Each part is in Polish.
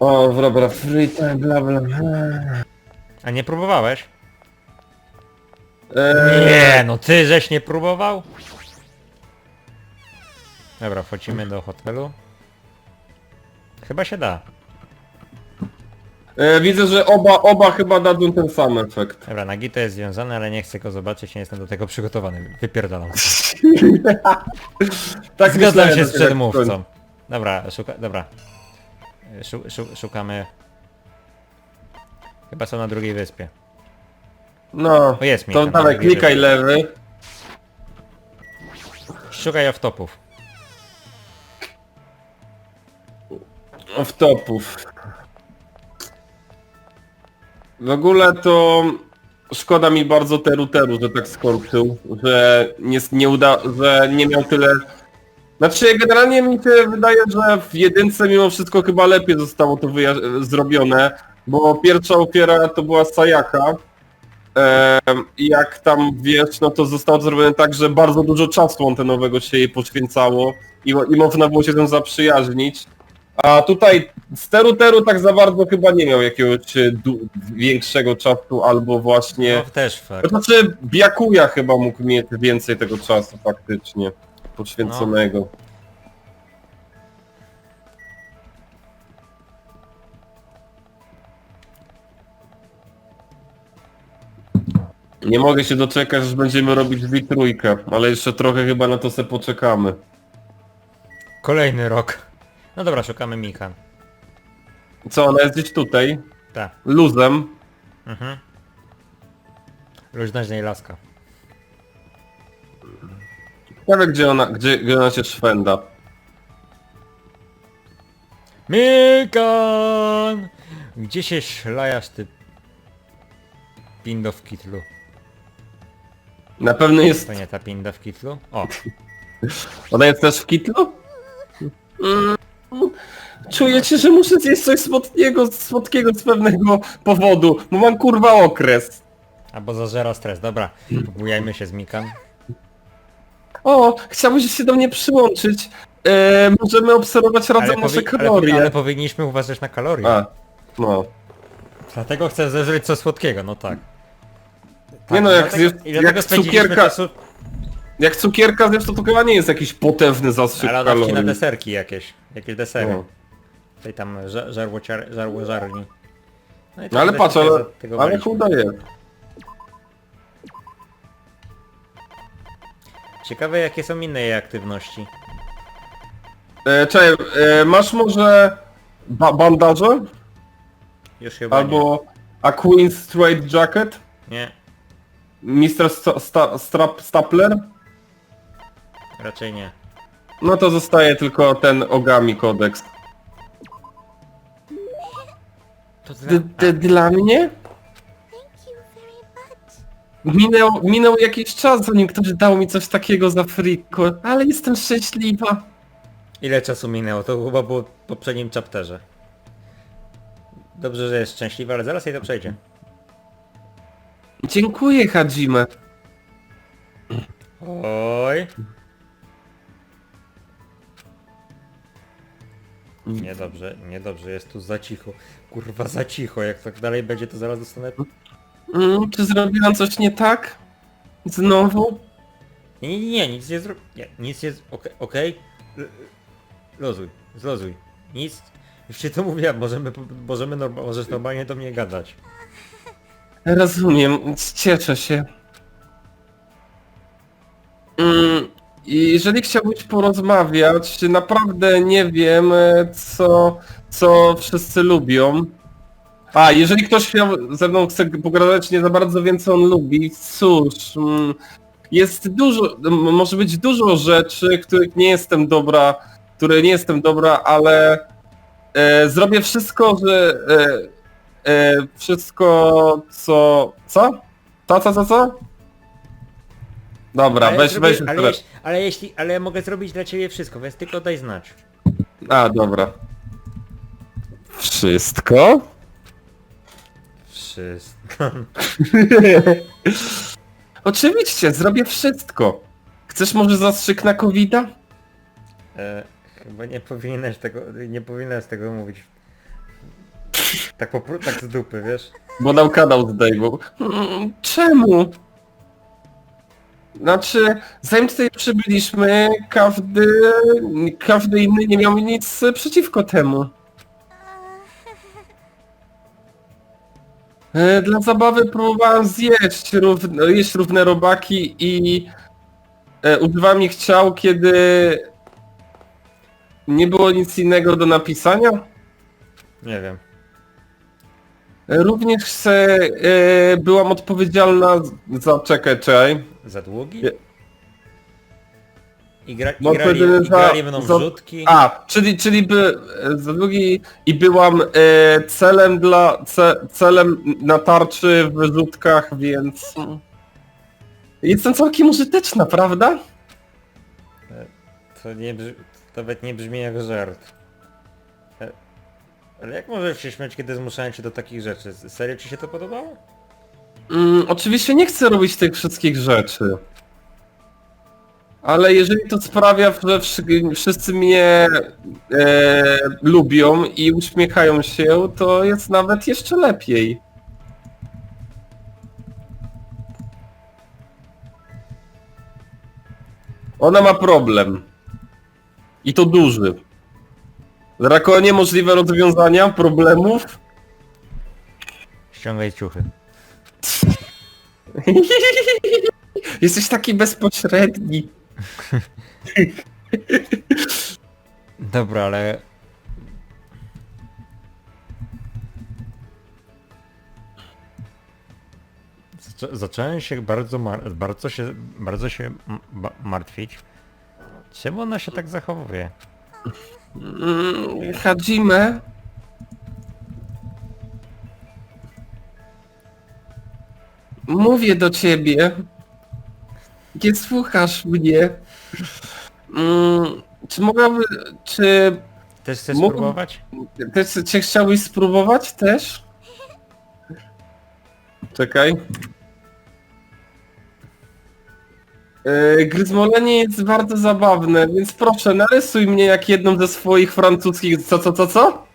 O, dobra, free time, bla bla bla. A nie próbowałeś? Eee, Nie, no ty żeś nie próbował? Dobra, wchodzimy do hotelu. Chyba się da. e, widzę, że oba, oba chyba dadzą ten sam efekt. Dobra, Nagito jest związany, ale nie chcę go zobaczyć, nie jestem do tego przygotowany. Wypierdalam. tak Zgadzam myślałem, się że z tak przedmówcą. Dobra, szuka, dobra. Szu, szu, szukamy... Chyba są na drugiej wyspie. No, O, jest mi to tam dawaj, klikaj lewy. Szukaj off-topów. Off-topów. W ogóle to szkoda mi bardzo Teru Teru, że tak skończył, że nie, nie uda, że nie miał tyle... Znaczy generalnie mi się wydaje, że w jedynce mimo wszystko chyba lepiej zostało to wyja- zrobione, bo pierwsza ofiara to była Sayaka. Em, I jak tam wiesz, no to zostało to zrobione tak, że bardzo dużo czasu antenowego się jej poświęcało i, i można było się z nią zaprzyjaźnić. A tutaj z Teru tak za bardzo chyba nie miał jakiegoś e, du- większego czasu albo właśnie... No też fakt. To znaczy Byakuya chyba mógł mieć więcej tego czasu faktycznie poświęconego. Nie mogę się doczekać, aż będziemy robić w trójkę, ale jeszcze trochę chyba na to se poczekamy. Kolejny rok. No dobra, szukamy Mika. Co, ona jest gdzieś tutaj? Tak. Luzem. Mhm. Luźna z niej laska. Ciekawe gdzie ona, gdzie, gdzie ona się szwenda. Mikan! Gdzie się szlajasz ty? Pindo w kitlu. Na pewno jest... To nie ta pinda w kitlu? O, Ona jest też w kitlu? Mm, Czuję się, że muszę zjeść coś słodkiego, słodkiego z pewnego powodu, bo mam kurwa okres. albo zażera stres. Dobra, pobujajmy się z Mikan. O, chciałbyś się do mnie przyłączyć. E, możemy obserwować razem nasze powi- ale, kalorie. ale powinniśmy uważać na kalorie. A, no. Dlatego chcę zeżreć coś słodkiego, no tak. Nie no, jak zjesz- i dlatego jak spędziliśmy cukierka- Czasu, Jak cukierka zjesz, to chyba nie jest jakiś potężny zastrzyk ale dawki na kalorii. deserki jakieś. Jakieś desery. No. Tej tam ża- żarło, żarni. i No ale patrz, ale, tego ale waliśmy. chuda jest. Ciekawe jakie są inne jej aktywności. E, czekaj, e, masz może ba bandaże? Już chyba nie. Albo a Queen Straight Jacket? Nie, Mr. Sta Sta Strap Stapler? raczej nie. No to zostaje tylko ten Ogami kodeks. To D -d Dla mnie? Minął, minął jakiś czas, zanim ktoś dał mi coś takiego za friko, ale jestem szczęśliwa. Ile czasu minęło? To chyba było w poprzednim chapterze. Dobrze, że jest szczęśliwa, ale zaraz jej to przejdzie. Dziękuję, Hadzime. Oj. Niedobrze, niedobrze, jest tu za cicho. Kurwa za cicho, jak tak dalej będzie to zaraz dostanę... Mm, czy zrobiłam coś nie tak? Znowu? Nie, nie, nie, nic nie zrób... Nie, nic jest... Okej, okej. L- Luzuj, zluzuj. Nic... Już ci to mówiłem, możemy, możemy norma, możesz normalnie do mnie gadać. Rozumiem, cieszę się. Mm, i jeżeli chciałbyś porozmawiać, naprawdę nie wiem, e, co, co wszyscy lubią. A, jeżeli ktoś chciał ze mną chce pogadać, nie za bardzo wiem, co on lubi, cóż, mm, jest dużo, m- może być dużo rzeczy, których nie jestem dobra, które nie jestem dobra, ale e, zrobię wszystko, że e, e, wszystko, co... Co? Co, co, co, co? Dobra, Ale weź, zrobię- weź... ale, Ale jeśli, ale jeśli, ale mogę zrobić dla ciebie wszystko, więc tylko daj znać. A, dobra. Wszystko? Oczywiście, zrobię wszystko. Chcesz może zastrzyk na covid E, chyba nie powinieneś tego, nie powinieneś tego mówić Tak po pró- tak z dupy, wiesz? Bo nam kanał zdejmą. Mm, Czemu? Znaczy, zanim tutaj przybyliśmy, każdy, każdy inny nie miał nic przeciwko temu. Dla zabawy próbowałem zjeść równe, jeść równe robaki i e, używałem ich ciał, kiedy nie było nic innego do napisania. Nie wiem. Również e, byłam odpowiedzialna za... Czekaj, czekaj. Za długi? I, gra, i grali, wtedy i za- grali mną za- wrzutki. A, czyli, czyli by e, za długi i byłam e, celem dla ce, celem na tarczy w wyrzutkach, więc jestem całkiem użyteczna, prawda? To nie brzmi, to nawet nie brzmi jak żart. E, Ale jak możesz się śmiać, kiedy zmuszają cię do takich rzeczy? Serio ci się to podobało? Mm, oczywiście nie chcę robić tych wszystkich rzeczy. Ale jeżeli to sprawia, że wszy- wszyscy mnie e, lubią i uśmiechają się, to jest nawet jeszcze lepiej. Ona ma problem. I to duży. Drakonie możliwe rozwiązania problemów? Ściągaj ciuchy. Jesteś taki bezpośredni. Dobra, ale... Zacząłem się bardzo, bardzo się, bardzo się martwić. Czemu ona się tak zachowuje? Mm. Mówię do ciebie. Nie słuchasz mnie. Mm, Czy mogłaby... Czy... Też chcesz Mógł- spróbować? Też cię chciałbyś spróbować też? Czekaj. Yy, Gryzmolenie jest bardzo zabawne, więc proszę narysuj mnie jak jedną ze swoich francuskich... Co, co, co, co?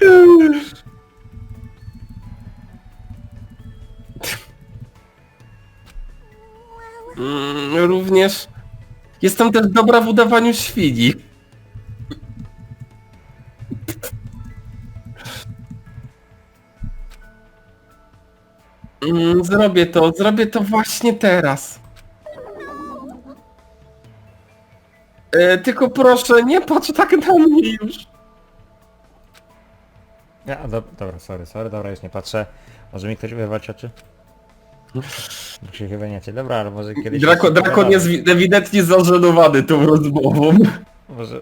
Mm, Również jestem też dobra w udawaniu świni. Mm, Zrobię to, zrobię to właśnie teraz. E, tylko proszę, nie patrz tak na mnie już. Ja, do, dobra, sorry, sorry, dobra, już nie patrzę. Może mi ktoś wyrwać oczy? Bo się chyba nie chce. Dobra, ale może kiedyś... Drako, Drakon jest wi- ewidentnie zażenowany tą rozmową. Może...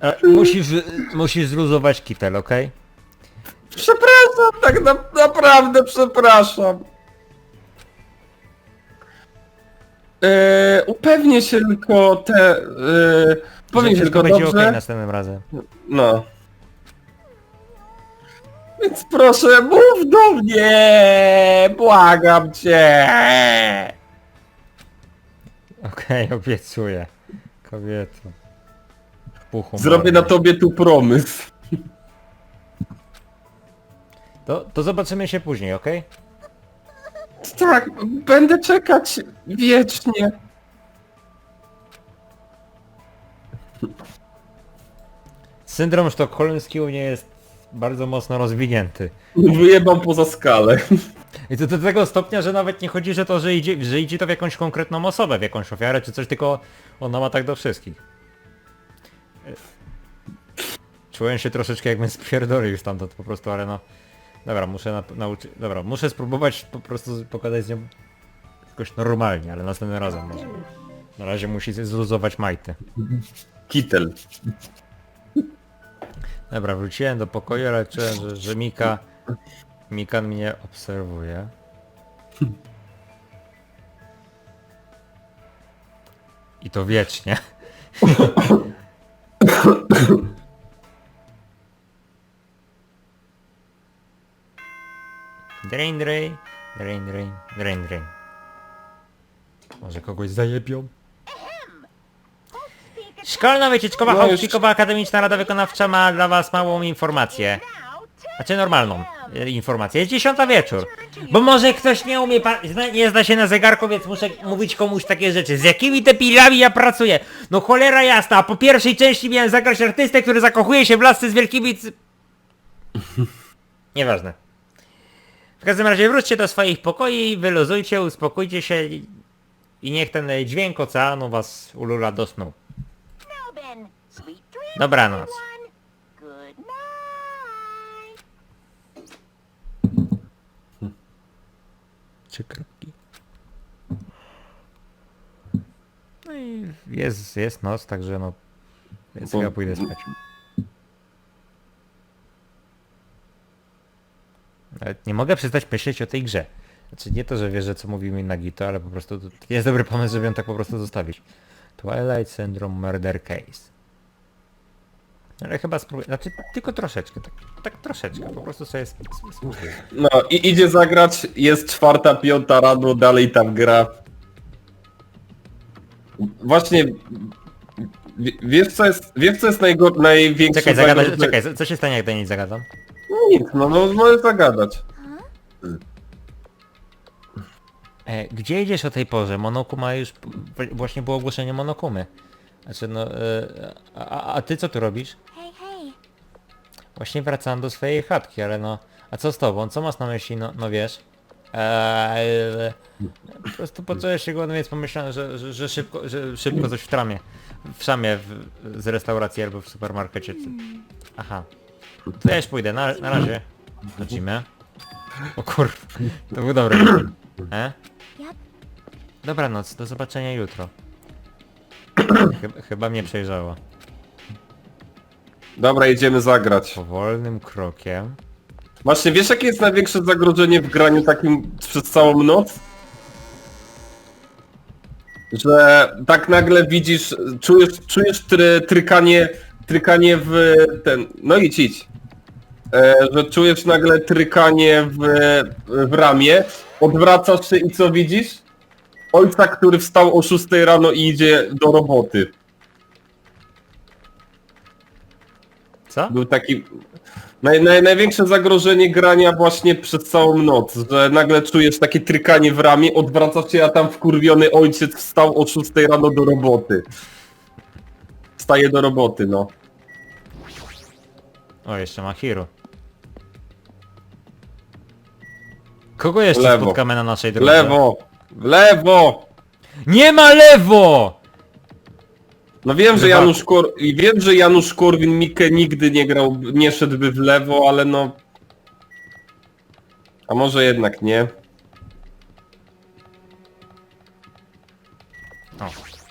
E, musisz, musisz zluzować kitel, okej? Przepraszam, tak na, naprawdę przepraszam. E, upewnię się tylko te... E, powiem Że się wszystko tylko będzie dobrze. okej następnym razem. No. Więc proszę, mów do mnie! Błagam cię! Okej, obiecuję. Kobieto. Puchu Zrobię na tobie tu promysł. To, to zobaczymy się później, okej? Tak, będę czekać wiecznie. Syndrom sztokholmski u mnie jest bardzo mocno rozwinięty. Wyjebam poza skalę. I to do tego stopnia, że nawet nie chodzi, że to, że idzie, że idzie to w jakąś konkretną osobę, w jakąś ofiarę czy coś, tylko ona ma tak do wszystkich. Czułem się troszeczkę jakbym spierdolił stamtąd po prostu, ale no... Dobra, muszę na, nauczyć... Dobra, muszę spróbować po prostu pogadać z nią jakoś normalnie, ale następnym razem może. Na razie musi zluzować majty. Kitel. Dobra, wróciłem do pokoju, ale czułem, że, że Mika... Mikan mnie obserwuje. I to wiecznie. Drain, drain, drain, drain, drain, drain. Może kogoś zajebią? Szkolno-wycieczkowa, No no jeszcze- Akademiczna Rada Wykonawcza ma dla was małą informację. Znaczy normalną e, informację. Jest dziesiąta wieczór. Bo może ktoś nie umie, pa- zna, nie zna się na zegarku, więc muszę mówić komuś takie rzeczy. Z jakimi depilami ja pracuję? No cholera jasna, a po pierwszej części miałem zagrać artystę, który zakochuje się w lasce z wielkimi... c- Nieważne. W każdym razie wróćcie do swoich pokoi, wyluzujcie, uspokójcie się i, i niech ten e, dźwięk oceanu was ulula do snu. Dobranoc. everyone. Good night. Trzy kropki. No i jest, jest noc, także no... Więc Bo- ja pójdę spać. Nawet nie mogę przestać myśleć o tej grze. Znaczy nie to, że wierzę co mówi mi Nagito, ale po prostu to jest dobry pomysł, żeby ją tak po prostu zostawić. Twilight Syndrome Murder Case. Ale chyba spróbuję, znaczy tylko troszeczkę, tak, tak troszeczkę, po prostu sobie sp- sp- spróbuję. No i idzie zagrać, jest czwarta, piąta rano, dalej tam gra. Właśnie... w- Wiesz co jest, wiesz co jest najgo, największe Czekaj, zagadać, zagrożenie? czekaj, co się stanie jak do niej zagadam? No nic, no, no możesz zagadać. E, gdzie idziesz o tej porze? Monokuma już... Właśnie było ogłoszenie Monokumy. Znaczy no... E, a, a ty co tu robisz? Hey, hey. Właśnie wracałem do swojej chatki, ale no... A co z tobą? Co masz na myśli? No, no wiesz? Eee, po prostu poczułem się głodny, więc pomyślałem, że, że, że, szybko, że szybko coś w tramie. W szamie w, z restauracji albo w supermarkecie. Aha. To ja już pójdę, na, na razie. Lecimy. O kur... To był dobry. E? Yep. Dobranoc, do zobaczenia jutro. Chyba, chyba mnie przejrzało. Dobra, idziemy zagrać. Powolnym krokiem. Właśnie, wiesz jakie jest największe zagrożenie w graniu takim przez całą noc? Że tak nagle widzisz, czujesz, czujesz try, trykanie, trykanie w ten, no idź, idź. E, że czujesz nagle trykanie w, w ramię, odwracasz się i co widzisz? Ojca, który wstał o 6 rano i idzie do roboty. Co? Był taki... Naj, naj, największe zagrożenie grania właśnie przez całą noc, że nagle czujesz takie trykanie w ramię, odwracasz się, a tam wkurwiony ojciec wstał o 6 rano do roboty. Wstaje do roboty, no. O, jeszcze ma Hiro. Kogo jeszcze Lewo. spotkamy na naszej W drodze? lewo! W lewo! Nie ma lewo! No wiem, że Janusz Kor... i wiem, że Janusz Korwin-Mikke nigdy nie grał, nie szedłby w lewo, ale no... A może jednak nie? O,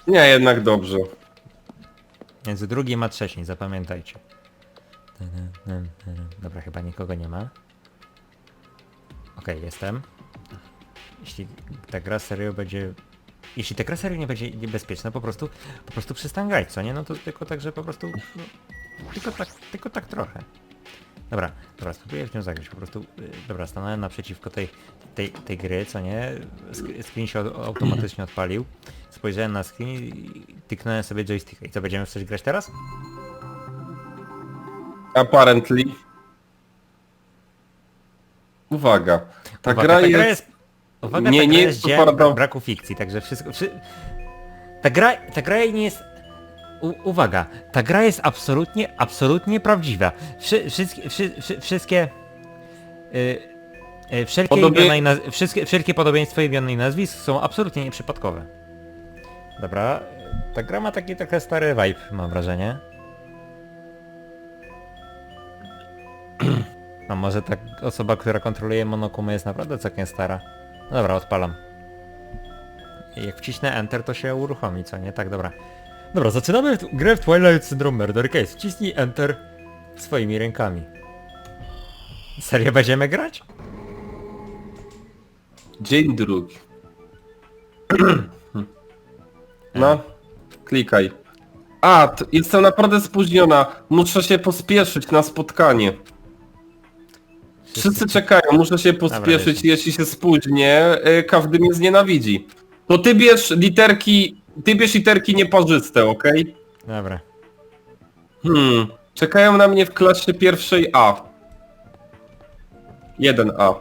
Nie, jednak dobrze. między drugim a trzecim, zapamiętajcie. Dobra, chyba nikogo nie ma. Okej, jestem. Jeśli ta gra serio będzie... Jeśli ta gra serio nie będzie niebezpieczna, po prostu, po prostu przestań grać, co nie? No to tylko tak, że po prostu... No, tylko tak, tylko tak trochę. Dobra, dobra, spróbuję w nią zagrać, po prostu... y, Dobra, stanąłem naprzeciwko tej, tej, tej gry, co nie? Screen się au- automatycznie odpalił. Spojrzałem na screen i tyknąłem sobie joysticka. I co, będziemy w coś grać teraz? Apparently. Uwaga. Ta Uwaga, gra ta jest... gra jest... Uwaga, nie- ta gra nie jest jest dziełem bra- braku fikcji, także wszystko... Wszy... Ta gra, ta gra nie jest... U, uwaga, ta gra jest absolutnie, absolutnie prawdziwa. Wszy, wszystkie, wszy, wszy, wszystkie... Y, y, wszelkie, Podobie- imiona i naz... wszystkie, wszelkie podobieństwa imion i nazwisk są absolutnie nieprzypadkowe. Dobra, y, ta gra ma taki trochę stary vibe, mam wrażenie. A może ta osoba, która kontroluje Monokumę jest naprawdę całkiem stara? No dobra, odpalam. Jak wcisnę Enter, to się uruchomi, co nie? Tak, dobra. Dobra, zaczynamy grę w Twilight Syndrome Murder Case. Wcisnij Enter swoimi rękami. Serio będziemy grać? Dzień drugi. No, klikaj. A, jestem naprawdę spóźniona. Muszę się pospieszyć na spotkanie. Wszyscy czekają, muszę się pospieszyć, jeśli się spóźnię, y, każdy mnie znienawidzi. To ty bierz literki, ty bierz literki nieparzyste, okej? Dobra. Hmm. Czekają na mnie w klasie pierwszej A. 1A.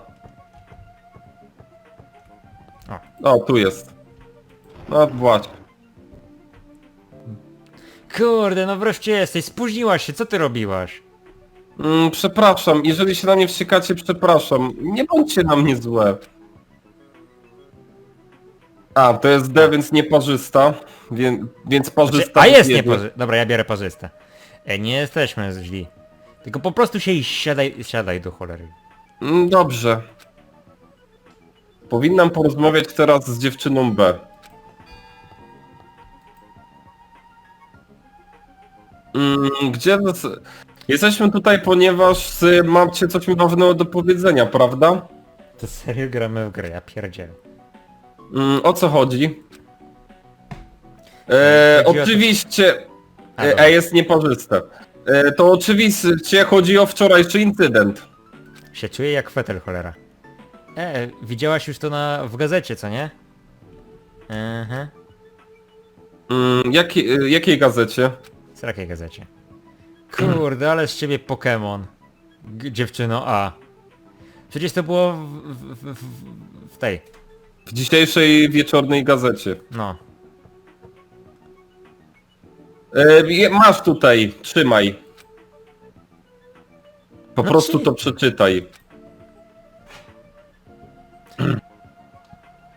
O, tu jest. No właśnie. Kurde, no wreszcie jesteś, spóźniłaś się, co ty robiłaś? Mm, przepraszam, jeżeli się na mnie wściekacie, przepraszam. Nie bądźcie na mnie złe. A, to jest D, więc nieparzysta. Więc, więc Znaczy, parzysta... a jest nie parzy... Dobra, ja biorę parzystę. E, nie jesteśmy źli. Tylko po prostu się i siadaj, siadaj do cholery. Mm, Dobrze. Powinnam porozmawiać teraz z dziewczyną B. Mm, Gdzie... nas- Jesteśmy tutaj, ponieważ y, macie coś mi ważnego do powiedzenia, prawda? To serio gramy w grę, ja pierdzielę. Mm, o co chodzi? E, Chodzi o to- oczywiście... A, E, dobra. a jest nieparzyste. E, to oczywiście chodzi o wczorajszy incydent. Się czuję jak fetel cholera. E, widziałaś już to na, w gazecie, co nie? Aha. Mm, jakiej, e, jakiej gazecie? Z jakiej gazecie? Kurde, ale z ciebie Pokémon. G- Dziewczyno A. Przecież to było w, w, w, w, tej. W dzisiejszej wieczornej gazecie. No. E, je- masz tutaj, trzymaj. Po No prostu ci- to przeczytaj.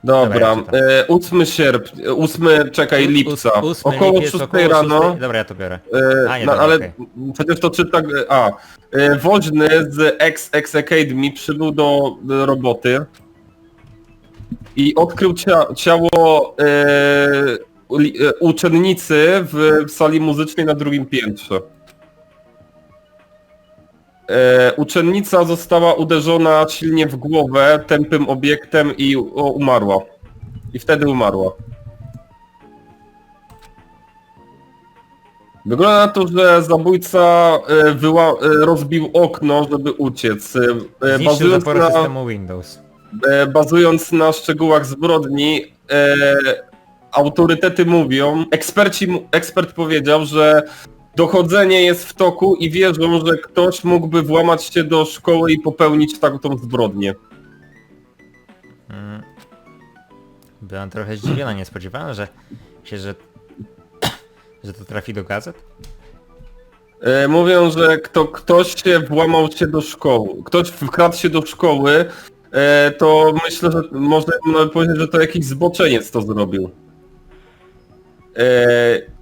Dobra, Dobra, ja czytam. e, 8 sierpnia, 8, czekaj, lipca, Ós- ósmy około lipiec, 6 około rano, szóstej- Dobra, ja to biorę. e, A, nie, no, dobra, ale okej. przecież to czyta, a, e, woźny z X Academy przybył do roboty i odkrył cia ciało e, e, uczennicy w sali muzycznej na drugim piętrze. E, uczennica została uderzona silnie w głowę tępym obiektem i o, umarła. I wtedy umarła. Wygląda na to, że zabójca e, wyła, e, rozbił okno, żeby uciec. E, e, Zniszczył bazując, na, systemu Windows. e, bazując na szczegółach zbrodni, e, autorytety mówią, eksperci, mu- ekspert powiedział, że dochodzenie jest w toku i wierzą, że ktoś mógłby włamać się do szkoły i popełnić taką zbrodnię. Mm. Byłam trochę zdziwiona, nie spodziewałem że się, że, że to trafi do gazet. E, Mówią, że kto, ktoś się włamał się do szkoły. Ktoś wkradł się do szkoły, e, to myślę, że można powiedzieć, że to jakiś zboczeniec to zrobił. E,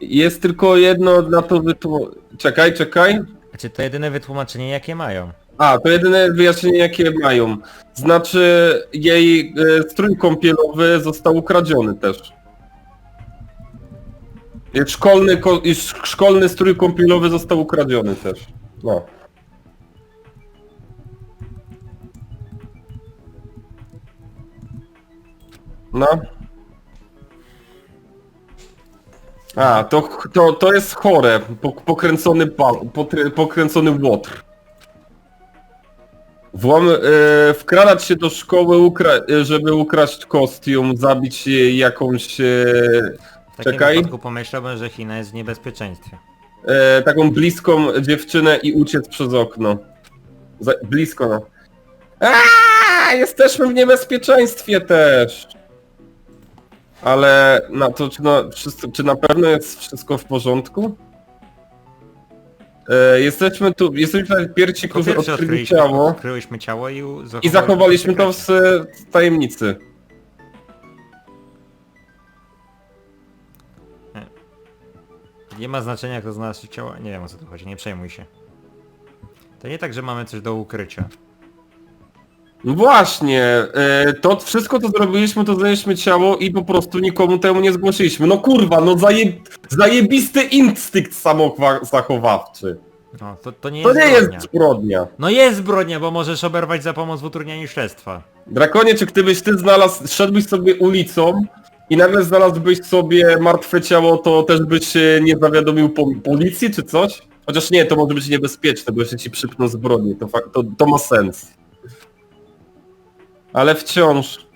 Jest tylko jedno na to wytłumaczenie. Czekaj, czekaj. Znaczy to jedyne wytłumaczenie jakie mają. A, to jedyne wyjaśnienie jakie mają. Znaczy jej e, strój kąpielowy został ukradziony też. I Szkolny, ko- i sz- szkolny strój kąpielowy został ukradziony też. No. No. A, to, to, to jest chore. Pok- Pokręcony, pa, potry- pokręcony łotr. Włam, e, wkradać się do szkoły, ukra- e, żeby ukraść kostium, zabić e, jakąś e, W takim Czekaj. wypadku pomyślałbym, że China jest w niebezpieczeństwie. e, taką bliską dziewczynę i uciec przez okno. Za, blisko no. Aaaa, jesteśmy w niebezpieczeństwie też. Ale na to, czy na, czy na pewno jest wszystko w porządku? E, jesteśmy tu, jesteśmy tutaj pierwsi, Po którzy odkryli odkryliśmy, ciało. odkryliśmy ciało i, u- I zachowaliśmy to w tajemnicy. Nie ma znaczenia kto znalazł ciało. Nie wiem o co tu chodzi, nie przejmuj się. To nie tak, że mamy coś do ukrycia. No Właśnie, e, to wszystko co zrobiliśmy, to znaleźliśmy ciało i po prostu nikomu temu nie zgłosiliśmy. No kurwa, no zaje, zajebisty instynkt samozachowawczy. No, to, to nie To jest nie zbrodnia. jest zbrodnia. No jest zbrodnia, bo możesz oberwać za pomoc w utrudnianiu śledztwa. Drakonie, czy gdybyś ty znalazł, szedłbyś sobie ulicą i nagle znalazłbyś sobie martwe ciało, to też byś e, nie zawiadomił po, policji czy coś? Chociaż nie, to może być niebezpieczne, bo jeszcze ci przypną zbrodnię, to, to, to ma sens. Ale wciąż...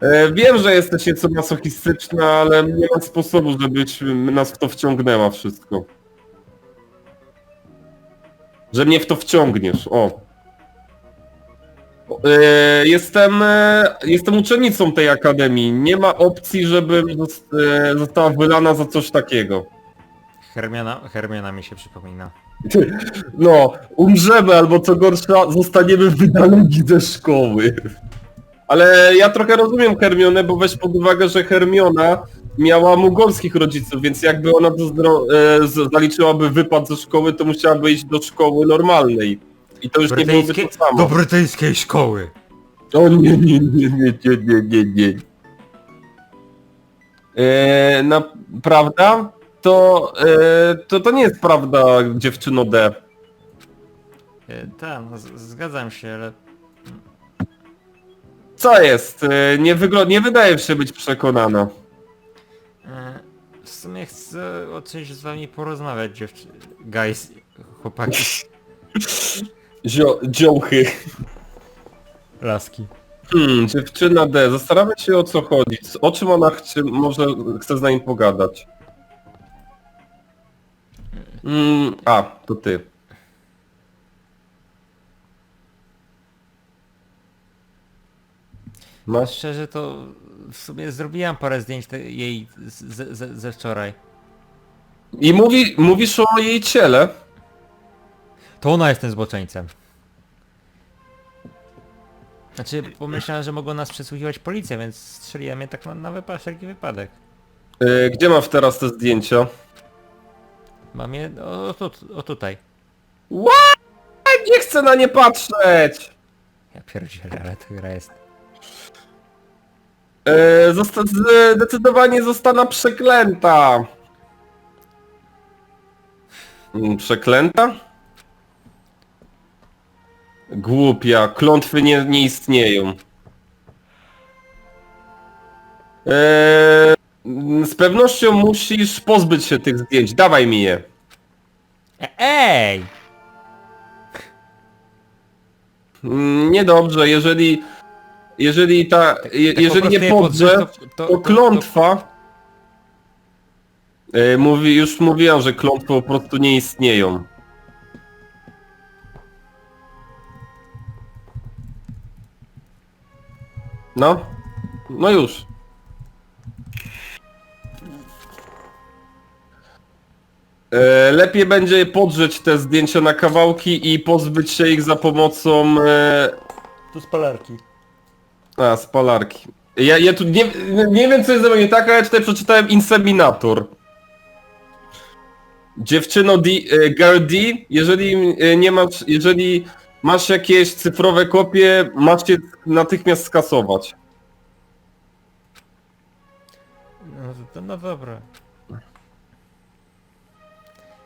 E, wiem, że jesteś nieco masochistyczna, ale nie ma sposobu, żebyś nas w to wciągnęła wszystko. Że mnie w to wciągniesz, o. E, jestem, e, jestem uczennicą tej akademii. Nie ma opcji, żebym zost- została wylana za coś takiego. Hermiona, Hermiona mi się przypomina. No, umrzemy albo co gorsza, zostaniemy wydaleni ze szkoły. Ale ja trochę rozumiem Hermionę, bo weź pod uwagę, że Hermiona miała mugolskich rodziców, więc jakby ona to zdro- e, z- zaliczyłaby wypad ze szkoły, to musiałaby iść do szkoły normalnej. I to już nie byłoby to samo. do brytyjskiej szkoły. O nie, nie, nie, nie, nie, nie, nie, nie. E, na, prawda? To, e, to, to nie jest prawda, dziewczyno D. Tak, no, z- zgadzam się, ale... Co jest? E, Nie, wygl- nie wydaje się być przekonana. E, w sumie chcę o czymś z wami porozmawiać, dziewczy... Guys, chłopaki, Zio- dziołchy. laski. Hmm, dziewczyna D. Zastanawiam się o co chodzi. O czym ona chce, może chce z nami pogadać. Hmm, a, to ty. Masz? Szczerze to w sumie zrobiłam parę zdjęć te, jej z, z, ze wczoraj. I mówi, mówisz o jej ciele? To ona jest tym zboczeńcem. Znaczy, pomyślałem, że mogą nas przesłuchiwać policja, więc strzeliłem je tak na, na wypa wszelki wypadek. E, Gdzie masz teraz te zdjęcia? Mam je o, tu, o tutaj. What? Nie chcę na nie patrzeć! Ja pierdzielę, ale ta gra jest... E, zosta- zdecydowanie zostana przeklęta. Mm, Przeklęta? Głupia, klątwy nie, nie istnieją. E, z pewnością musisz pozbyć się tych zdjęć. Dawaj mi je. E, ej! Mm, Niedobrze, jeżeli... Jeżeli ta... Je, Tak po jeżeli prostu nie podrze... podrzuć, to, To klątwa. E, Mówi, już mówiłem, że klątwy po prostu nie istnieją. No. No już. E, Lepiej będzie podrzeć te zdjęcia na kawałki i pozbyć się ich za pomocą e, Tu spalarki. a, spalarki. Ja, ja tu nie, nie wiem co jest ze mną nie tak, ale ja tutaj przeczytałem Inseminator. Dziewczyno D, e, Girl D, jeżeli e, nie masz, jeżeli masz jakieś cyfrowe kopie, masz je natychmiast skasować. No, to, no dobra.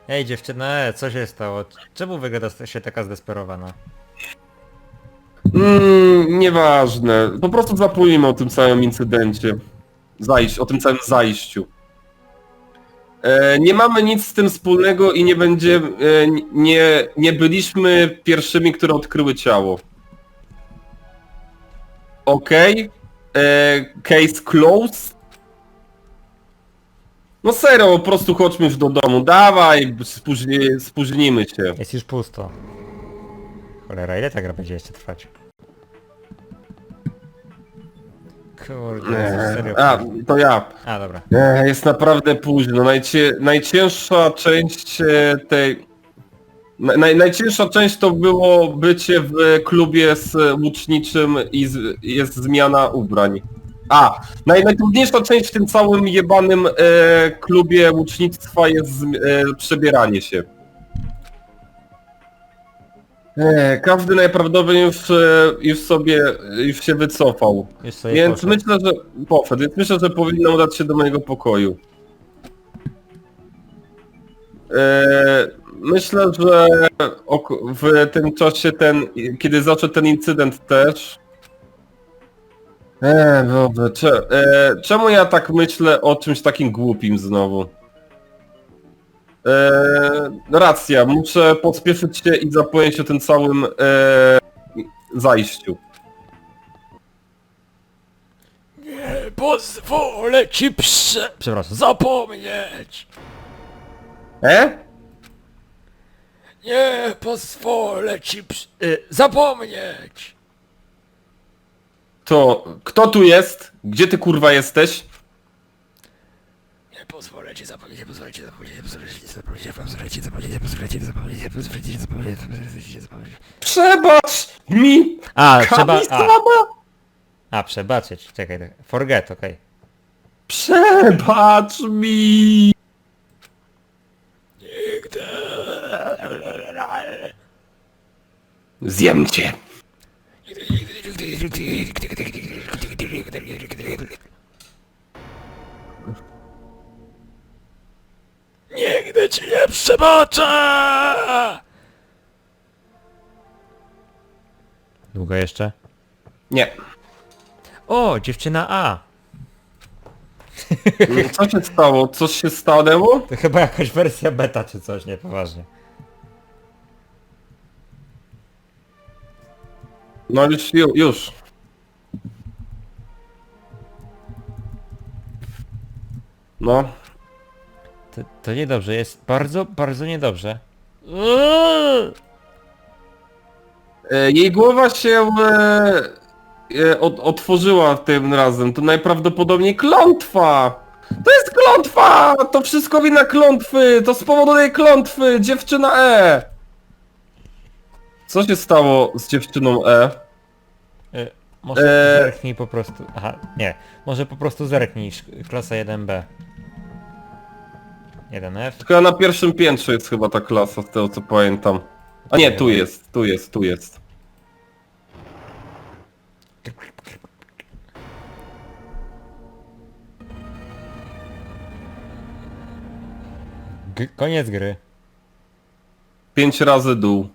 Ej dziewczyna, e, co się stało? Czemu wygląda się taka zdesperowana? Mm, nieważne. Po prostu zapomnijmy o tym całym incydencie. Zajść, o tym całym zajściu. E, nie mamy nic z tym wspólnego i nie będzie, e, nie, nie byliśmy pierwszymi, które odkryły ciało. Okej. E, Case closed. No serio, po prostu chodźmy już do domu. Dawaj, spóźni, spóźnimy się. Jest już pusto. Cholera, ile ta gra będzie jeszcze trwać? Kurde, Jezus, serio. A, to ja. A, dobra. Jest naprawdę późno. Najcie, najcięższa część e, tej... na- Naj, najcięższa część to było bycie w klubie z łuczniczym i z, jest zmiana ubrań. A, naj, najtrudniejsza część w tym całym jebanym e, klubie łucznictwa jest e, przebieranie się. E, każdy najprawdopodobniej już, e, już sobie już się wycofał. Już sobie Więc poszedł. myślę, że poszedł, więc myślę, że powinno udać się do mojego pokoju. Eee, myślę, że ok- w tym czasie ten, kiedy zaczął ten incydent też... Eee, dobra, cze, eee, czemu ja tak myślę o czymś takim głupim znowu? Eee, racja, muszę pospieszyć się i zapomnieć o tym całym eee, zajściu. pozwolę ci prze... Przepraszam, zapomnieć! E? Nie pozwolę ci prze... y, zapomnieć! To kto tu jest? Gdzie ty kurwa jesteś? Nie pozwolę ci zapomnieć, nie pozwolę ci zapomnieć, nie pozwolę ci zapomnieć, nie pozwolę ci zapomnieć, nie pozwolę ci zapomnieć, nie pozwolę ci zapomnieć, nie pozwolę ci zapomnieć. Przebacz mi! A, trzeba... A, Kamisama! a, przebaczyć, czekaj, tak. forget, okej. Przebacz mi! Zjem cię! Nigdy ci nie przebaczę! Długo jeszcze? Nie. O, dziewczyna A. Co się stało? Coś się stanęło? To chyba jakaś wersja beta czy coś, nie poważnie. No już, ju- już. No. To, to niedobrze, jest bardzo, bardzo niedobrze. E, Jej głowa się e, e, od, otworzyła tym razem. To najprawdopodobniej klątwa! To jest klątwa! To wszystko wina klątwy! To z powodu tej klątwy! Dziewczyna E! Co się stało z dziewczyną E? E, może Eee. zerknij po prostu. Aha, nie. Może po prostu zerknij klasa 1B. 1F. Tylko na pierwszym piętrze jest chyba ta klasa, z tego co pamiętam. A nie, tu jest, tu jest, tu jest. G koniec gry. Pięć razy dół.